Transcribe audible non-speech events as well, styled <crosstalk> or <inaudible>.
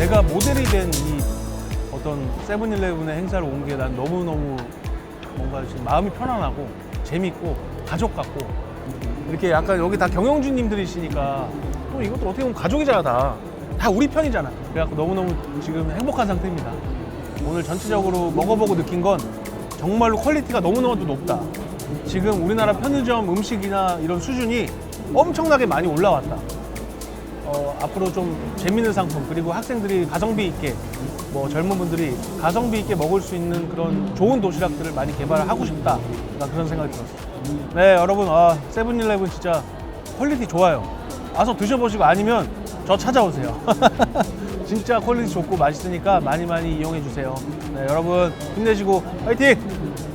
내가 모델이 된 이 어떤 세븐일레븐의 행사를 온 게 난 너무너무 뭔가 지금 마음이 편안하고 재밌고 가족 같고 이렇게 약간 여기 다 경영주님들이시니까 또 이것도 어떻게 보면 가족이잖아 다. 다 우리 편이잖아. 그래갖고 너무너무 지금 행복한 상태입니다. 오늘 전체적으로 먹어보고 느낀 건 정말로 퀄리티가 너무너무 높다. 지금 우리나라 편의점 음식이나 이런 수준이 엄청나게 많이 올라왔다. 어, 앞으로 좀 재밌는 상품 그리고 학생들이 가성비 있게 뭐 젊은 분들이 가성비 있게 먹을 수 있는 그런 좋은 도시락들을 많이 개발을 하고 싶다. 나 그런 생각이 들었어요. 네, 여러분, 아, 세븐일레븐 진짜 퀄리티 좋아요. 와서 드셔보시고 아니면 저 찾아오세요. <laughs> 진짜 퀄리티 좋고 맛있으니까 많이 많이 이용해 주세요. 네, 여러분 힘내시고 화이팅!